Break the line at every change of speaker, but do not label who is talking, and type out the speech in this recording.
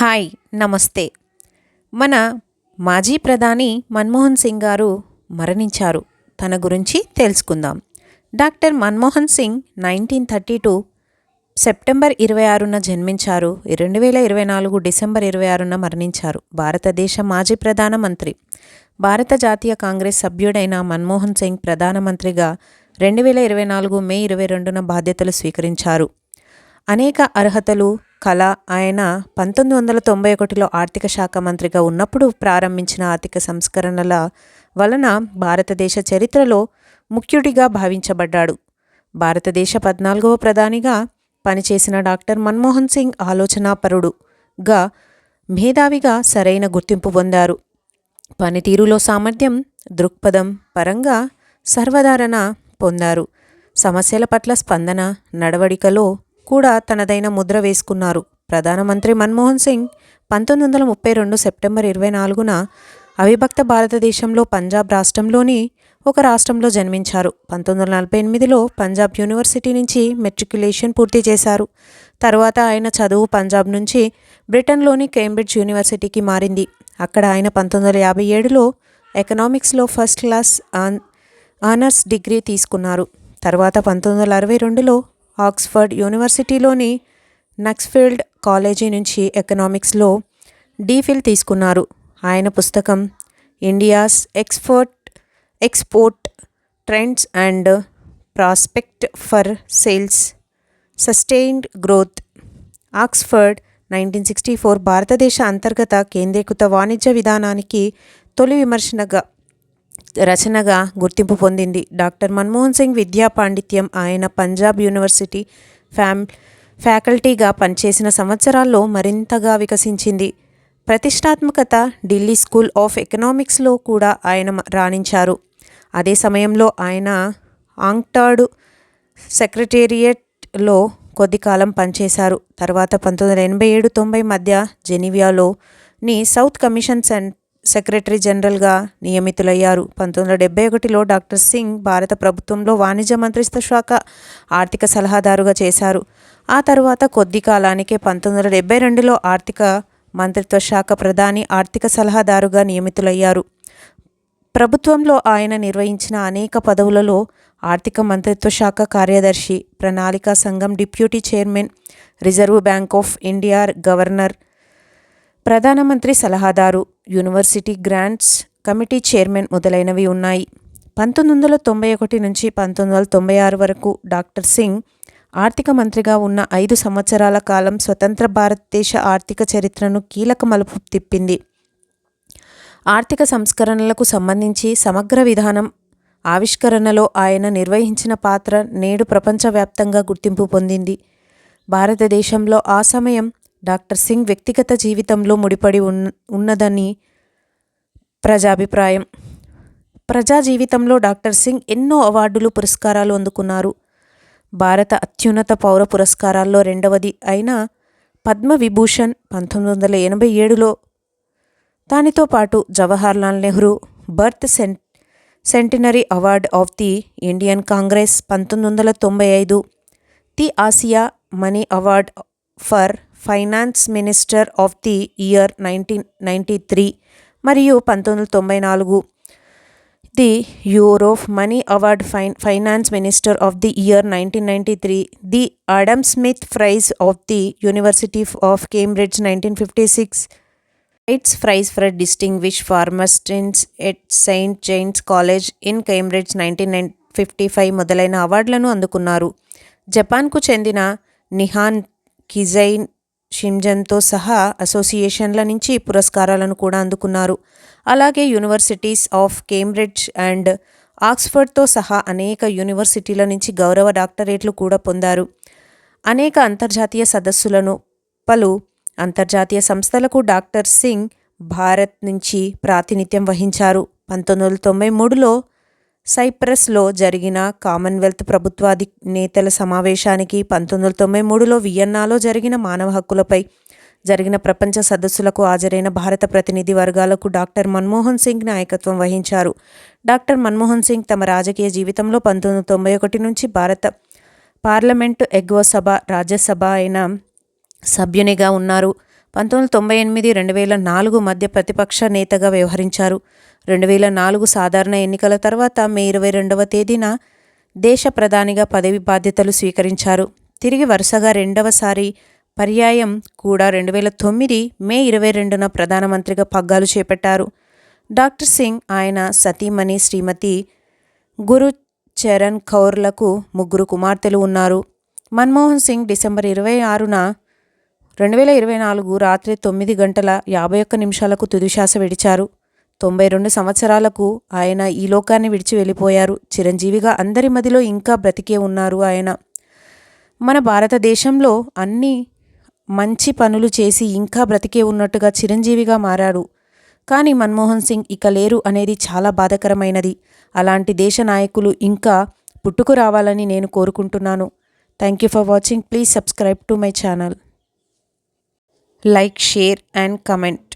Hi నమస్తే. మన మాజీ ప్రధాని మన్మోహన్ సింగ్ గారు మరణించారు. తన గురించి తెలుసుకుందాం. Doctor Manmohan Singh nineteen thirty two September ఇరవై ఆరున జన్మించారు. రెండు వేల ఇరవై నాలుగు డిసెంబర్ ఇరవై ఆరున మరణించారు. భారతదేశ మాజీ ప్రధానమంత్రి భారత జాతీయ కాంగ్రెస్ సభ్యుడైన మన్మోహన్ సింగ్ ప్రధానమంత్రిగా రెండు వేల ఇరవై నాలుగు మే ఇరవై రెండున బాధ్యతలు స్వీకరించారు. అనేక అర్హతలు కళ ఆయన పంతొమ్మిది వందల తొంభై ఒకటిలో ఆర్థిక శాఖ మంత్రిగా ఉన్నప్పుడు ప్రారంభించిన ఆర్థిక సంస్కరణల వలన భారతదేశ చరిత్రలో ముఖ్యుడిగా భావించబడ్డాడు. భారతదేశ పద్నాలుగవ ప్రధానిగా పనిచేసిన డాక్టర్ మన్మోహన్ సింగ్ ఆలోచనాపరుడుగా మేధావిగా సరైన గుర్తింపు పొందారు. పనితీరులో సామర్థ్యం దృక్పథం పరంగా సర్వధారణ పొందారు. సమస్యల పట్ల స్పందన నడవడికలో కూడా తనదైన ముద్ర వేసుకున్నారు. ప్రధానమంత్రి మన్మోహన్ సింగ్ పంతొమ్మిది వందల ముప్పై రెండు సెప్టెంబర్ ఇరవై నాలుగున అవిభక్త భారతదేశంలో పంజాబ్ రాష్ట్రంలోని ఒక రాష్ట్రంలో జన్మించారు. పంతొమ్మిది వందల నలభై ఎనిమిదిలో పంజాబ్ యూనివర్సిటీ నుంచి మెట్రికులేషన్ పూర్తి చేశారు. తర్వాత ఆయన చదువు పంజాబ్ నుంచి బ్రిటన్లోని కేంబ్రిడ్జ్ యూనివర్సిటీకి మారింది. అక్కడ ఆయన పంతొమ్మిది వందల యాభై ఏడులో ఎకనామిక్స్లో first class on honours degree తీసుకున్నారు. తర్వాత పంతొమ్మిది వందల అరవై రెండులో ఆక్స్ఫర్డ్ యూనివర్సిటీలోని నక్స్ఫీల్డ్ కాలేజీ నుంచి ఎకనామిక్స్లో డీఫిల్ తీసుకున్నారు. ఆయన పుస్తకం India's export export trends and prospect for sales sustained growth. Oxford nineteen sixty four భారతదేశ అంతర్గత కేంద్రీకృత వాణిజ్య విధానానికి తొలి విమర్శనగా రచనగా గుర్తింపు పొందింది. డాక్టర్ మన్మోహన్ సింగ్ విద్యా పాండిత్యం ఆయన పంజాబ్ యూనివర్సిటీ ఫ్యామ్ ఫ్యాకల్టీగా పనిచేసిన సంవత్సరాల్లో మరింతగా వికసించింది. ప్రతిష్టాత్మకత ఢిల్లీ స్కూల్ ఆఫ్ ఎకనామిక్స్లో కూడా ఆయన రాణించారు. అదే సమయంలో ఆయన ఆంగ్టాడు సెక్రటేరియట్లో కొద్దికాలం పనిచేశారు. తర్వాత పంతొమ్మిది వందల ఎనభై ఏడు తొంభై మధ్య జెనీవియాలోని సౌత్ కమిషన్ సెంట్ సెక్రటరీ జనరల్గా నియమితులయ్యారు. పంతొమ్మిది వందల డెబ్బై ఒకటిలో డాక్టర్ సింగ్ భారత ప్రభుత్వంలో వాణిజ్య మంత్రిత్వ శాఖ ఆర్థిక సలహాదారుగా చేశారు. ఆ తర్వాత కొద్ది కాలానికే పంతొమ్మిది వందల డెబ్బై రెండులో ఆర్థిక మంత్రిత్వ శాఖ ప్రధాని ఆర్థిక సలహాదారుగా నియమితులయ్యారు. ప్రభుత్వంలో ఆయన నిర్వహించిన అనేక పదవులలో ఆర్థిక మంత్రిత్వ శాఖ కార్యదర్శి ప్రణాళికా సంఘం deputy chairman Reserve Bank of India governor ప్రధానమంత్రి సలహాదారు యూనివర్సిటీ గ్రాంట్స్ కమిటీ చైర్మన్ మొదలైనవి ఉన్నాయి. పంతొమ్మిది వందల తొంభై ఒకటి నుంచి పంతొమ్మిది వందల తొంభై ఆరు వరకు డాక్టర్ సింగ్ ఆర్థిక మంత్రిగా ఉన్న ఐదు సంవత్సరాల కాలం స్వతంత్ర భారతదేశ ఆర్థిక చరిత్రను కీలక మలుపు తిప్పింది. ఆర్థిక సంస్కరణలకు సంబంధించి సమగ్ర విధానం ఆవిష్కరణలో ఆయన నిర్వహించిన పాత్ర నేడు ప్రపంచవ్యాప్తంగా గుర్తింపు పొందింది. భారతదేశంలో ఆ సమయం డాక్టర్ సింగ్ వ్యక్తిగత జీవితంలో ముడిపడి ఉన్ ఉన్నదని ప్రజాభిప్రాయం. ప్రజా జీవితంలో డాక్టర్ సింగ్ ఎన్నో అవార్డులు పురస్కారాలు అందుకున్నారు. భారత అత్యున్నత పౌర పురస్కారాల్లో రెండవది అయిన పద్మవిభూషణ్ పంతొమ్మిది వందల ఎనభై ఏడులో దానితో పాటు Jawaharlal Nehru birth సెన్ centenary award of the Indian Congress పంతొమ్మిది వందల తొంభై ఐదు the Asiamoney award for finance minister of the year nineteen ninety three మరియు పంతొమ్మిది వందల తొంభై నాలుగు. The Euromoney award fine finance minister of the year nineteen ninety three the Adam Smith prize of the University of Cambridge nineteen fifty six its prize for distinguish performance at Saint John's College in Cambridge nineteen nine fifty five మొదలైన అవార్డులను అందుకున్నారు. జపాన్కు చెందిన నిహాన్ కిజైన్ షిమ్జన్తో సహా అసోసియేషన్ల నుంచి పురస్కారాలను కూడా అందుకున్నారు. అలాగే యూనివర్సిటీస్ ఆఫ్ కేంబ్రిడ్జ్ అండ్ ఆక్స్ఫర్డ్తో సహా అనేక యూనివర్సిటీల నుంచి గౌరవ డాక్టరేట్లు కూడా పొందారు. అనేక అంతర్జాతీయ సదస్సులను పలు అంతర్జాతీయ సంస్థలకు డాక్టర్ సింగ్ భారత్ నుంచి ప్రాతినిధ్యం వహించారు. పంతొమ్మిది వందల తొంభై మూడులో సైప్రస్లో జరిగిన కామన్వెల్త్ ప్రభుత్వాధి నేతల సమావేశానికి పంతొమ్మిది వందల తొంభై మూడులో వియన్నాలో జరిగిన మానవ హక్కులపై జరిగిన ప్రపంచ సదస్సులకు హాజరైన భారత ప్రతినిధి వర్గాలకు డాక్టర్ మన్మోహన్ సింగ్ నాయకత్వం వహించారు. డాక్టర్ మన్మోహన్ సింగ్ తమ రాజకీయ జీవితంలో పంతొమ్మిది వందల తొంభై ఒకటి నుంచి భారత పార్లమెంటు ఎగువ సభ రాజ్యసభ అయిన సభ్యునిగా ఉన్నారు. పంతొమ్మిది తొంభై ఎనిమిది రెండు వేల నాలుగు మధ్య ప్రతిపక్ష నేతగా వ్యవహరించారు. రెండు వేల నాలుగు సాధారణ ఎన్నికల తర్వాత మే ఇరవై రెండవ తేదీన దేశ ప్రధానిగా పదవి బాధ్యతలు స్వీకరించారు. తిరిగి వరుసగా రెండవసారి పర్యాయం కూడా రెండు వేల తొమ్మిది మే ఇరవై రెండున ప్రధానమంత్రిగా పగ్గాలు చేపట్టారు. డాక్టర్ సింగ్ ఆయన సతీమణి శ్రీమతి గురు చరణ్ కౌర్లకు ముగ్గురు కుమార్తెలు ఉన్నారు. మన్మోహన్ సింగ్ డిసెంబర్ ఇరవై ఆరున రెండు వేల ఇరవై నాలుగు రాత్రి తొమ్మిది గంటల యాభై ఒక్క నిమిషాలకు తుదిశ్వాస విడిచారు. తొంభై రెండు సంవత్సరాలకు ఆయన ఈ లోకాన్ని విడిచి వెళ్ళిపోయారు. చిరంజీవిగా అందరి మదిలో ఇంకా బ్రతికే ఉన్నారు ఆయన. మన భారతదేశంలో అన్ని మంచి పనులు చేసి ఇంకా బ్రతికే ఉన్నట్టుగా చిరంజీవిగా మారాడు. కానీ మన్మోహన్ సింగ్ ఇక లేరు అనేది చాలా బాధకరమైనది. అలాంటి దేశ నాయకులు ఇంకా పుట్టుకు రావాలని నేను కోరుకుంటున్నాను. Thank you for watching. Please subscribe to my channel. Like share and comment